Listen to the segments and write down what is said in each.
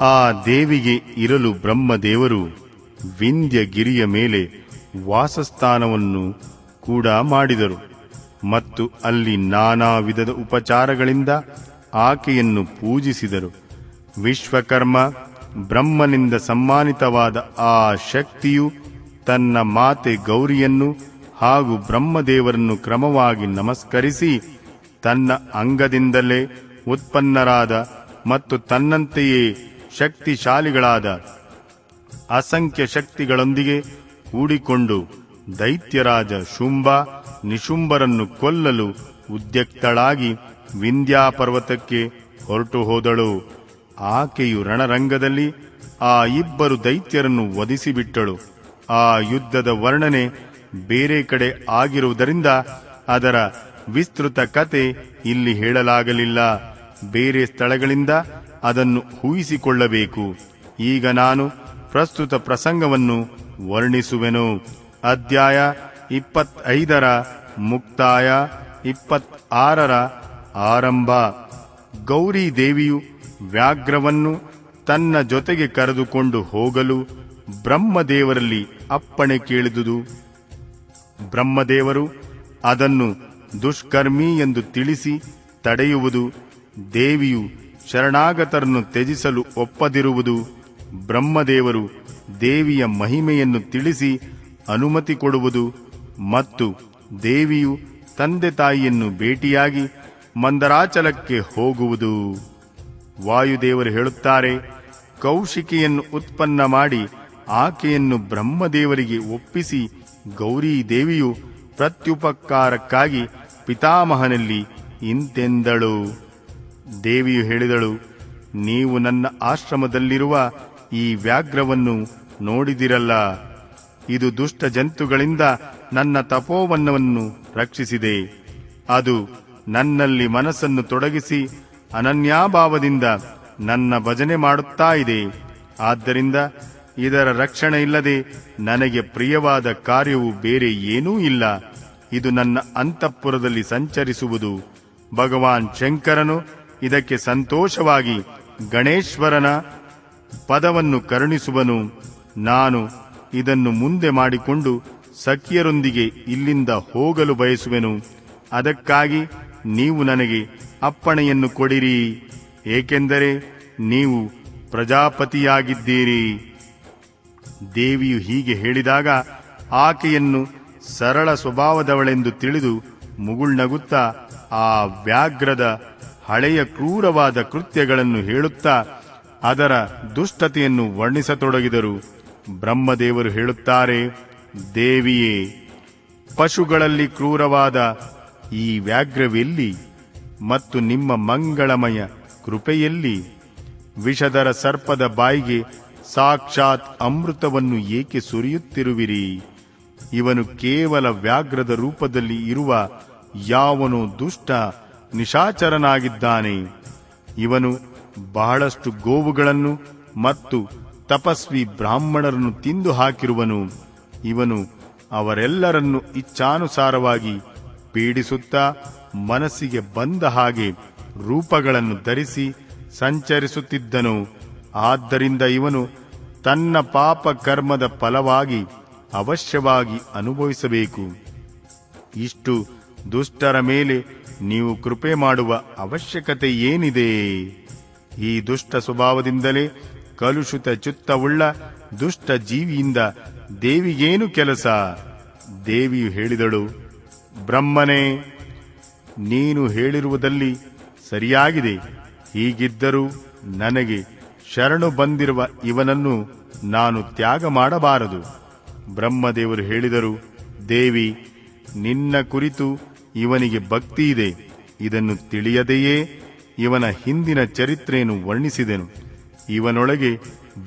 ಆ ದೇವಿಗೆ ಇರಲು ಬ್ರಹ್ಮದೇವರು ವಿಂಧ್ಯಗಿರಿಯ ಮೇಲೆ ವಾಸಸ್ಥಾನವನ್ನು ಕೂಡ ಮಾಡಿದರು. ಮತ್ತು ಅಲ್ಲಿ ನಾನಾ ವಿಧದ ಉಪಚಾರಗಳಿಂದ ಆಕೆಯನ್ನು ಪೂಜಿಸಿದರು. ವಿಶ್ವಕರ್ಮ ಬ್ರಹ್ಮನಿಂದ ಸಮ್ಮಾನಿತವಾದ ಆ ಶಕ್ತಿಯು ತನ್ನ ಮಾತೆ ಗೌರಿಯನ್ನು ಹಾಗೂ ಬ್ರಹ್ಮದೇವರನ್ನು ಕ್ರಮವಾಗಿ ನಮಸ್ಕರಿಸಿ ತನ್ನ ಅಂಗದಿಂದಲೇ ಉತ್ಪನ್ನರಾದ ಮತ್ತು ತನ್ನಂತೆಯೇ ಶಕ್ತಿಶಾಲಿಗಳಾದ ಅಸಂಖ್ಯ ಶಕ್ತಿಗಳೊಂದಿಗೆ ಕೂಡಿಕೊಂಡು ದೈತ್ಯರಾಜ ಶುಂಭ ನಿಶುಂಬರನ್ನು ಕೊಲ್ಲಲು ಉದ್ಯಕ್ತಳಾಗಿ ವಿಂಧ್ಯಾಪರ್ವತಕ್ಕೆ ಹೊರಟು ಹೋದಳು. ಆಕೆಯು ರಣರಂಗದಲ್ಲಿ ಆ ಇಬ್ಬರು ದೈತ್ಯರನ್ನು ವಧಿಸಿಬಿಟ್ಟಳು. ಆ ಯುದ್ಧದ ವರ್ಣನೆ ಬೇರೆ ಕಡೆ ಆಗಿರುವುದರಿಂದ ಅದರ ವಿಸ್ತೃತ ಕತೆ ಇಲ್ಲಿ ಹೇಳಲಾಗಲಿಲ್ಲ. ಬೇರೆ ಸ್ಥಳಗಳಿಂದ ಅದನ್ನು ಊಹಿಸಿಕೊಳ್ಳಬೇಕು. ಈಗ ನಾನು ಪ್ರಸ್ತುತ ಪ್ರಸಂಗವನ್ನು ವರ್ಣಿಸುವೆನು. ಅಧ್ಯಾಯ ಇಪ್ಪತ್ತೈದರ ಮುಕ್ತಾಯ ಇಪ್ಪತ್ತಾರರ ಆರಂಭ. ಗೌರಿ ದೇವಿಯು ವ್ಯಾಘ್ರವನ್ನು ತನ್ನ ಜೊತೆಗೆ ಕರೆದುಕೊಂಡು ಹೋಗಲು ಬ್ರಹ್ಮದೇವರಲ್ಲಿ ಅಪ್ಪಣೆ ಕೇಳಿದುದು. ಬ್ರಹ್ಮದೇವರು ಅದನ್ನು ದುಷ್ಕರ್ಮಿ ಎಂದು ತಿಳಿಸಿ ತಡೆಯುವುದು ದೇವಿಯು ಶರಣಾಗತರನ್ನು ತ್ಯಜಿಸಲು ಒಪ್ಪದಿರುವುದು ಬ್ರಹ್ಮದೇವರು ದೇವಿಯ ಮಹಿಮೆಯನ್ನು ತಿಳಿಸಿ ಅನುಮತಿ ಕೊಡುವುದು ಮತ್ತು ದೇವಿಯು ತಂದೆ ತಾಯಿಯನ್ನು ಭೇಟಿಯಾಗಿ ಮಂದರಾಚಲಕ್ಕೆ ಹೋಗುವುದು. ವಾಯುದೇವರು ಹೇಳುತ್ತಾರೆ, ಕೌಶಿಕೆಯನ್ನು ಉತ್ಪನ್ನ ಮಾಡಿ ಆಕೆಯನ್ನು ಬ್ರಹ್ಮದೇವರಿಗೆ ಒಪ್ಪಿಸಿ ಗೌರಿ ದೇವಿಯು ಪ್ರತ್ಯುಪಕಾರಕ್ಕಾಗಿ ಪಿತಾಮಹನಲ್ಲಿ ಇಂತೆಂದಳು. ದೇವಿಯು ಹೇಳಿದಳು, ನೀವು ನನ್ನ ಆಶ್ರಮದಲ್ಲಿರುವ ಈ ವ್ಯಾಘ್ರವನ್ನು ನೋಡಿದಿರಲ್ಲ. ಇದು ದುಷ್ಟ ಜಂತುಗಳಿಂದ ನನ್ನ ತಪೋವನ್ನವನ್ನು ರಕ್ಷಿಸಿದೆ. ಅದು ನನ್ನಲ್ಲಿ ಮನಸ್ಸನ್ನು ತೊಡಗಿಸಿ ಅನನ್ಯಾಭಾವದಿಂದ ನನ್ನ ಭಜನೆ ಮಾಡುತ್ತಾ ಇದೆ. ಆದ್ದರಿಂದ ಇದರ ರಕ್ಷಣೆ ಇಲ್ಲದೆ ನನಗೆ ಪ್ರಿಯವಾದ ಕಾರ್ಯವು ಬೇರೆ ಏನೂ ಇಲ್ಲ. ಇದು ನನ್ನ ಅಂತಃಪುರದಲ್ಲಿ ಸಂಚರಿಸುವುದು. ಭಗವಾನ್ ಶಂಕರನು ಇದಕ್ಕೆ ಸಂತೋಷವಾಗಿ ಗಣೇಶ್ವರನ ಪದವನ್ನು ಕರುಣಿಸುವನು. ನಾನು ಇದನ್ನು ಮುಂದೆ ಮಾಡಿಕೊಂಡು ಸಖಿಯರೊಂದಿಗೆ ಇಲ್ಲಿಂದ ಹೋಗಲು ಬಯಸುವೆನು. ಅದಕ್ಕಾಗಿ ನೀವು ನನಗೆ ಅಪ್ಪಣೆಯನ್ನು ಕೊಡಿರಿ. ಏಕೆಂದರೆ ನೀವು ಪ್ರಜಾಪತಿಯಾಗಿದ್ದೀರಿ. ದೇವಿಯು ಹೀಗೆ ಹೇಳಿದಾಗ ಆಕೆಯನ್ನು ಸರಳ ಸ್ವಭಾವದವಳೆಂದು ತಿಳಿದು ಮುಗುಳ್ನಗುತ್ತಾ ಆ ವ್ಯಾಘ್ರದ ಹಳೆಯ ಕ್ರೂರವಾದ ಕೃತ್ಯಗಳನ್ನು ಹೇಳುತ್ತಾ ಅದರ ದುಷ್ಟತೆಯನ್ನು ವರ್ಣಿಸತೊಡಗಿದರು. ಬ್ರಹ್ಮದೇವರು ಹೇಳುತ್ತಾರೆ, ದೇವಿಯೇ, ಪಶುಗಳಲ್ಲಿ ಕ್ರೂರವಾದ ಈ ವ್ಯಾಘ್ರವೆಲ್ಲಿ ಮತ್ತು ನಿಮ್ಮ ಮಂಗಳಮಯ ಕೃಪೆಯಲ್ಲಿ? ವಿಷದರ ಸರ್ಪದ ಬಾಯಿಗೆ ಸಾಕ್ಷಾತ್ ಅಮೃತವನ್ನು ಏಕೆ ಸುರಿಯುತ್ತಿರುವಿರಿ? ಇವನು ಕೇವಲ ವ್ಯಾಘ್ರದ ರೂಪದಲ್ಲಿ ಇರುವ ಯಾವನೋ ದುಷ್ಟ ನಿಶಾಚರನಾಗಿದ್ದಾನೆ. ಇವನು ಬಹಳಷ್ಟು ಗೋವುಗಳನ್ನು ಮತ್ತು ತಪಸ್ವಿ ಬ್ರಾಹ್ಮಣರನ್ನು ತಿಂದು ಹಾಕಿರುವನು. ಇವನು ಅವರೆಲ್ಲರನ್ನು ಇಚ್ಛಾನುಸಾರವಾಗಿ ಪೀಡಿಸುತ್ತಾ ಮನಸ್ಸಿಗೆ ಬಂದ ಹಾಗೆ ರೂಪಗಳನ್ನು ಧರಿಸಿ ಸಂಚರಿಸುತ್ತಿದ್ದನು. ಆದ್ದರಿಂದ ಇವನು ತನ್ನ ಪಾಪ ಕರ್ಮದ ಫಲವಾಗಿ ಅವಶ್ಯವಾಗಿ ಅನುಭವಿಸಬೇಕು. ಇಷ್ಟು ದುಷ್ಟರ ಮೇಲೆ ನೀವು ಕೃಪೆ ಮಾಡುವ ಅವಶ್ಯಕತೆ ಏನಿದೆ? ಈ ದುಷ್ಟ ಸ್ವಭಾವದಿಂದಲೇ ಕಲುಷಿತ ಚಿತ್ತವುಳ್ಳ ದುಷ್ಟ ಜೀವಿಯಿಂದ ದೇವಿಗೇನು ಕೆಲಸ? ದೇವಿಯು ಹೇಳಿದಳು, ಬ್ರಹ್ಮನೇ, ನೀನು ಹೇಳಿರುವುದಲ್ಲಿ ಸರಿಯಾಗಿದೆ. ಹೀಗಿದ್ದರೂ ನನಗೆ ಶರಣು ಬಂದಿರುವ ಇವನನ್ನು ನಾನು ತ್ಯಾಗ ಮಾಡಬಾರದು. ಬ್ರಹ್ಮದೇವರು ಹೇಳಿದರು, ದೇವಿ ನಿನ್ನ ಕುರಿತು ಇವನಿಗೆ ಭಕ್ತಿ ಇದೆ. ಇದನ್ನು ತಿಳಿಯದೆಯೇ? ಇವನ ಹಿಂದಿನ ಚರಿತ್ರೆಯನ್ನು ವರ್ಣಿಸಿದೆನು. ಇವನೊಳಗೆ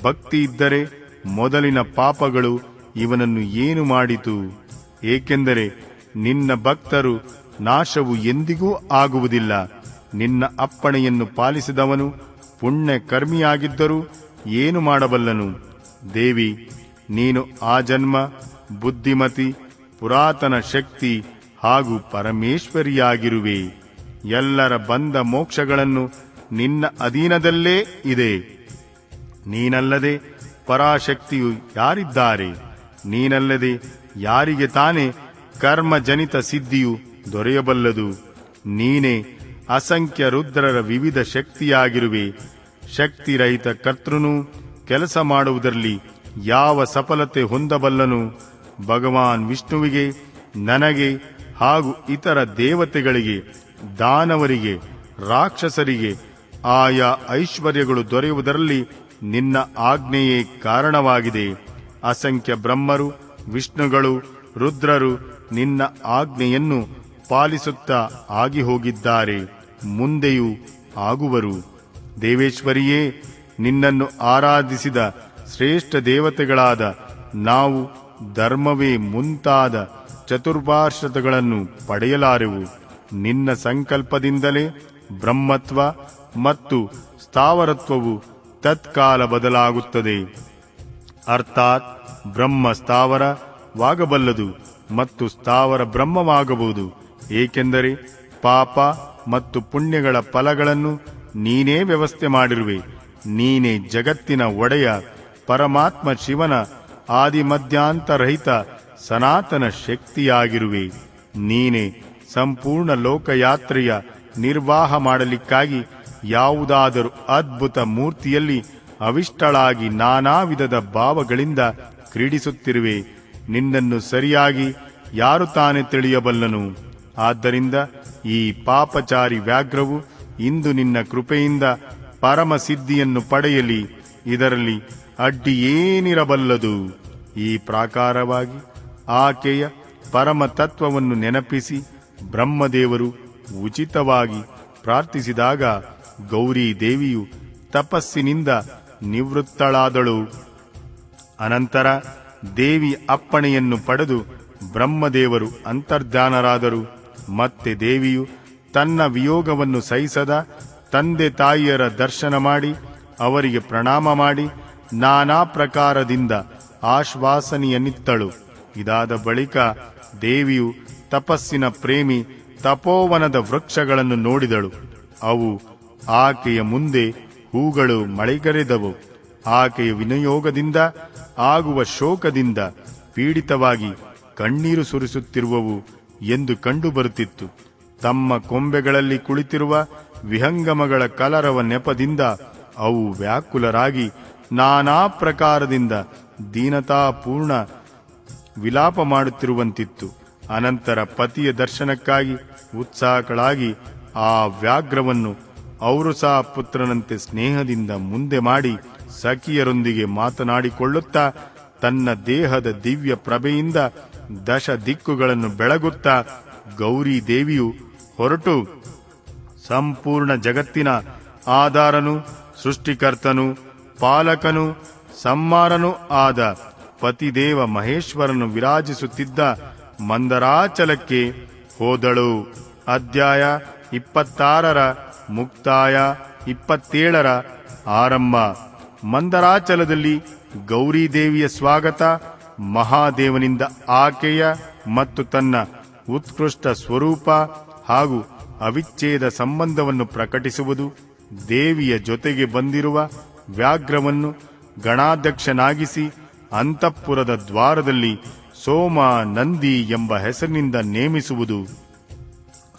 ಭಕ್ತಿ ಇದ್ದರೆ ಮೊದಲಿನ ಪಾಪಗಳು ಇವನನ್ನು ಏನು ಮಾಡಿತು? ಏಕೆಂದರೆ ನಿನ್ನ ಭಕ್ತರು ನಾಶವು ಎಂದಿಗೂ ಆಗುವುದಿಲ್ಲ. ನಿನ್ನ ಅಪ್ಪಣೆಯನ್ನು ಪಾಲಿಸಿದವನು ಪುಣ್ಯ ಕರ್ಮಿಯಾಗಿದ್ದರೂ ಏನು ಮಾಡಬಲ್ಲನು? ದೇವಿ, ನೀನು ಆ ಜನ್ಮ, ಬುದ್ಧಿಮತಿ ಪುರಾತನ ಶಕ್ತಿ ಹಾಗೂ ಪರಮೇಶ್ವರಿಯಾಗಿರುವೆ. ಎಲ್ಲರ ಬಂದ ಮೋಕ್ಷಗಳನ್ನು ನಿನ್ನ ಅಧೀನದಲ್ಲೇ ಇದೆ. ನೀನಲ್ಲದೆ ಪರಾಶಕ್ತಿಯು ಯಾರಿದ್ದಾರೆ? ನೀನಲ್ಲದೆ ಯಾರಿಗೆ ತಾನೇ ಕರ್ಮಜನಿತ ಸಿದ್ಧಿಯು ದೊರೆಯಬಲ್ಲದು? ನೀನೇ ಅಸಂಖ್ಯ ರುದ್ರರ ವಿವಿಧ ಶಕ್ತಿಯಾಗಿರುವೆ. ಶಕ್ತಿರಹಿತ ಕರ್ತೃನು ಕೆಲಸ ಮಾಡುವುದರಲ್ಲಿ ಯಾವ ಸಫಲತೆ ಹೊಂದಬಲ್ಲನು? ಭಗವಾನ್ ವಿಷ್ಣುವಿಗೆ, ನನಗೆ ಹಾಗೂ ಇತರ ದೇವತೆಗಳಿಗೆ, ದಾನವರಿಗೆ, ರಾಕ್ಷಸರಿಗೆ ಆಯಾ ಐಶ್ವರ್ಯಗಳು ದೊರೆಯುವುದರಲ್ಲಿ ನಿನ್ನ ಆಜ್ಞೆಯೇ ಕಾರಣವಾಗಿದೆ. ಅಸಂಖ್ಯ ಬ್ರಹ್ಮರು, ವಿಷ್ಣುಗಳು, ರುದ್ರರು ನಿನ್ನ ಆಜ್ಞೆಯನ್ನು ಪಾಲಿಸುತ್ತಾ ಆಗಿ ಹೋಗಿದ್ದಾರೆ ಮುಂದೆಯೂ ಆಗುವರು. ದೇವೇಶ್ವರಿಯೇ, ನಿನ್ನನ್ನು ಆರಾಧಿಸಿದ ಶ್ರೇಷ್ಠ ದೇವತೆಗಳಾದ ನಾವು ಧರ್ಮವೇ ಮುಂತಾದ ಚತುರ್ಭಾಷತಗಳನ್ನು ಪಡೆಯಲಾರೆವು. ನಿನ್ನ ಸಂಕಲ್ಪದಿಂದಲೇ ಬ್ರಹ್ಮತ್ವ ಮತ್ತು ಸ್ಥಾವರತ್ವವು ತತ್ಕಾಲ ಬದಲಾಗುತ್ತದೆ. ಅರ್ಥಾತ್ ಬ್ರಹ್ಮ ಸ್ಥಾವರವಾಗಬಲ್ಲದು ಮತ್ತು ಸ್ಥಾವರ ಬ್ರಹ್ಮವಾಗಬಹುದು. ಏಕೆಂದರೆ ಪಾಪ ಮತ್ತು ಪುಣ್ಯಗಳ ಫಲಗಳನ್ನು ನೀನೇ ವ್ಯವಸ್ಥೆ ಮಾಡಿರುವೆ. ನೀನೇ ಜಗತ್ತಿನ ಒಡೆಯ ಪರಮಾತ್ಮ ಶಿವನ ಆದಿಮಧ್ಯಾಂತರಹಿತ ಸನಾತನ ಶಕ್ತಿಯಾಗಿರುವೆ. ನೀನೆ ಸಂಪೂರ್ಣ ಲೋಕಯಾತ್ರೆಯ ನಿರ್ವಾಹ ಮಾಡಲಿಕ್ಕಾಗಿ ಯಾವುದಾದರೂ ಅದ್ಭುತ ಮೂರ್ತಿಯಲ್ಲಿ ಅವಿಷ್ಟಳಾಗಿ ನಾನಾ ವಿಧದ ಭಾವಗಳಿಂದ ಕ್ರೀಡಿಸುತ್ತಿರುವೆ. ನಿನ್ನನ್ನು ಸರಿಯಾಗಿ ಯಾರು ತಾನೇ ತಿಳಿಯಬಲ್ಲನು? ಆದ್ದರಿಂದ ಈ ಪಾಪಚಾರಿ ವ್ಯಾಘ್ರವು ಇಂದು ನಿನ್ನ ಕೃಪೆಯಿಂದ ಪರಮ ಸಿದ್ಧಿಯನ್ನು ಪಡೆಯಲಿ. ಇದರಲ್ಲಿ ಅಡ್ಡಿ ಏನಿರಬಲ್ಲದು? ಈ ಪ್ರಾಕಾರವಾಗಿ ಆಕೆಯ ಪರಮ ತತ್ವವನ್ನು ನೆನಪಿಸಿ ಬ್ರಹ್ಮದೇವರು ಉಚಿತವಾಗಿ ಪ್ರಾರ್ಥಿಸಿದಾಗ ಗೌರಿ ದೇವಿಯು ತಪಸ್ಸಿನಿಂದ ನಿವೃತ್ತಳಾದಳು. ಅನಂತರ ದೇವಿ ಅಪ್ಪಣೆಯನ್ನು ಪಡೆದು ಬ್ರಹ್ಮದೇವರು ಅಂತರ್ಧಾನರಾದರು ಮತ್ತೆ ದೇವಿಯು ತನ್ನ ವಿಯೋಗವನ್ನು ಸಹಿಸದ ತಂದೆ ತಾಯಿಯರ ದರ್ಶನ ಮಾಡಿ ಅವರಿಗೆ ಪ್ರಣಾಮ ಮಾಡಿ ನಾನಾ ಪ್ರಕಾರದಿಂದ ಆಶ್ವಾಸನೆಯನ್ನಿತ್ತಳು ಇದಾದ ಬಳಿಕ ದೇವಿಯು ತಪಸ್ಸಿನ ಪ್ರೇಮಿ ತಪೋವನದ ವೃಕ್ಷಗಳನ್ನು ನೋಡಿದಳು. ಅವು ಆಕೆಯ ಮುಂದೆ ಹೂಗಳು ಮಳೆಗರೆದವು. ಆಕೆಯ ವಿನಿಯೋಗದಿಂದ ಆಗುವ ಶೋಕದಿಂದ ಪೀಡಿತವಾಗಿ ಕಣ್ಣೀರು ಸುರಿಸುತ್ತಿರುವವು ಎಂದು ಕಂಡುಬರುತ್ತಿತ್ತು ತಮ್ಮ ಕೊಂಬೆಗಳಲ್ಲಿ ಕುಳಿತಿರುವ ವಿಹಂಗಮಗಳ ಕಲರವ ನೆಪದಿಂದ ಅವು ವ್ಯಾಕುಲರಾಗಿ ನಾನಾ ಪ್ರಕಾರದಿಂದ ದೀನತಾಪೂರ್ಣ ವಿಲಾಪ ಮಾಡುತ್ತಿರುವಂತಿತ್ತು. ಅನಂತರ ಪತಿಯ ದರ್ಶನಕ್ಕಾಗಿ ಉತ್ಸಾಹಗಳಾಗಿ ಆ ವ್ಯಾಘ್ರವನ್ನು ಔರುಸಾ ಪುತ್ರನಂತೆ ಸ್ನೇಹದಿಂದ ಮುಂದೆ ಮಾಡಿ ಸಖಿಯರೊಂದಿಗೆ ಮಾತನಾಡಿಕೊಳ್ಳುತ್ತಾ ತನ್ನ ದೇಹದ ದಿವ್ಯ ಪ್ರಭೆಯಿಂದ ದಶ ದಿಕ್ಕುಗಳನ್ನು ಬೆಳಗುತ್ತಾ ಗೌರಿ ದೇವಿಯು ಹೊರಟು ಸಂಪೂರ್ಣ ಜಗತ್ತಿನ ಆಧಾರನು, ಸೃಷ್ಟಿಕರ್ತನು ಪಾಲಕನು ಸಮ್ಮಾರನೂ ಆದ ಪತಿದೇವ ಮಹೇಶ್ವರನು ವಿರಾಜಿಸುತ್ತಿದ್ದ ಮಂದರಾಚಲಕ್ಕೆ ಹೋದಳು. ಅಧ್ಯಾಯ ಇಪ್ಪತ್ತಾರರ ಮುಕ್ತಾಯ ಇಪ್ಪತ್ತೇಳರ ಆರಂಭ. ಮಂದರಾಚಲದಲ್ಲಿ ಗೌರಿದೇವಿಯ ಸ್ವಾಗತ, ಮಹಾದೇವನಿಂದ ಆಕೆಯ ಮತ್ತು ತನ್ನ ಉತ್ಕೃಷ್ಟ ಸ್ವರೂಪ ಹಾಗೂ ಅವಿಚ್ಛೇದ ಸಂಬಂಧವನ್ನು ಪ್ರಕಟಿಸುವುದು ದೇವಿಯ ಜೊತೆಗೆ ಬಂದಿರುವ ವ್ಯಾಘ್ರವನ್ನು ಗಣಾಧ್ಯಕ್ಷನಾಗಿಸಿ ಅಂತಃಪುರದ ದ್ವಾರದಲ್ಲಿ ಸೋಮ ನಂದಿ ಎಂಬ ಹೆಸರಿನಿಂದ ನೇಮಿಸುವುದು.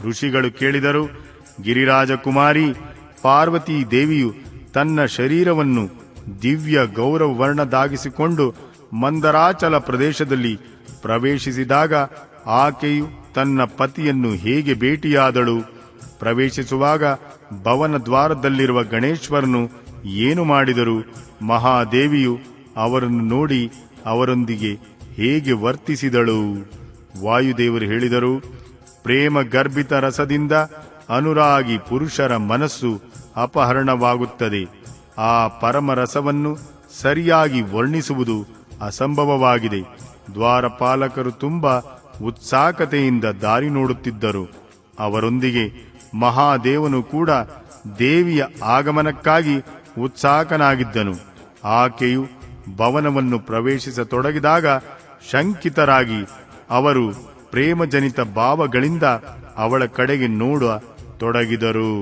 ಋಷಿಗಳು ಕೇಳಿದರು, ಗಿರಿರಾಜಕುಮಾರಿ, ಪಾರ್ವತಿ ದೇವಿಯು ತನ್ನ ಶರೀರವನ್ನು ದಿವ್ಯ ಗೌರವ ವರ್ಣದಾಗಿಸಿಕೊಂಡು ಮಂದರಾಚಲ ಪ್ರದೇಶದಲ್ಲಿ ಪ್ರವೇಶಿಸಿದಾಗ ಆಕೆಯು ತನ್ನ ಪತಿಯನ್ನು ಹೇಗೆ ಭೇಟಿಯಾದಳು. ಪ್ರವೇಶಿಸುವಾಗ ಭವನ ದ್ವಾರದಲ್ಲಿರುವ ಗಣೇಶ್ವರನು ಏನು ಮಾಡಿದರು ಮಹಾದೇವಿಯು ಅವರನ್ನು ನೋಡಿ ಅವರೊಂದಿಗೆ ಹೇಗೆ ವರ್ತಿಸಿದಳು. ವಾಯುದೇವರು ಹೇಳಿದರು ಪ್ರೇಮ ಗರ್ಭಿತ ರಸದಿಂದ ಅನುರಾಗಿ ಪುರುಷರ ಮನಸ್ಸು ಅಪಹರಣವಾಗುತ್ತದೆ. ಆ ಪರಮ ರಸವನ್ನು ಸರಿಯಾಗಿ ವರ್ಣಿಸುವುದು ಅಸಂಭವವಾಗಿದೆ. ದ್ವಾರಪಾಲಕರು ತುಂಬ ಉತ್ಸಾಹತೆಯಿಂದ ದಾರಿ ನೋಡುತ್ತಿದ್ದರು. ಅವರೊಂದಿಗೆ ಮಹಾದೇವನು ಕೂಡ ದೇವಿಯ ಆಗಮನಕ್ಕಾಗಿ ಉತ್ಸಾಹಕನಾಗಿದ್ದನು ಆಕೆಯು ಭವನವನ್ನು ಪ್ರವೇಶಿಸತೊಡಗಿದಾಗ ಶಂಕಿತರಾಗಿ ಅವರು ಪ್ರೇಮಜನಿತ ಭಾವಗಳಿಂದ ಅವಳ ಕಡೆಗೆ ನೋಡ ತೊಡಗಿದರು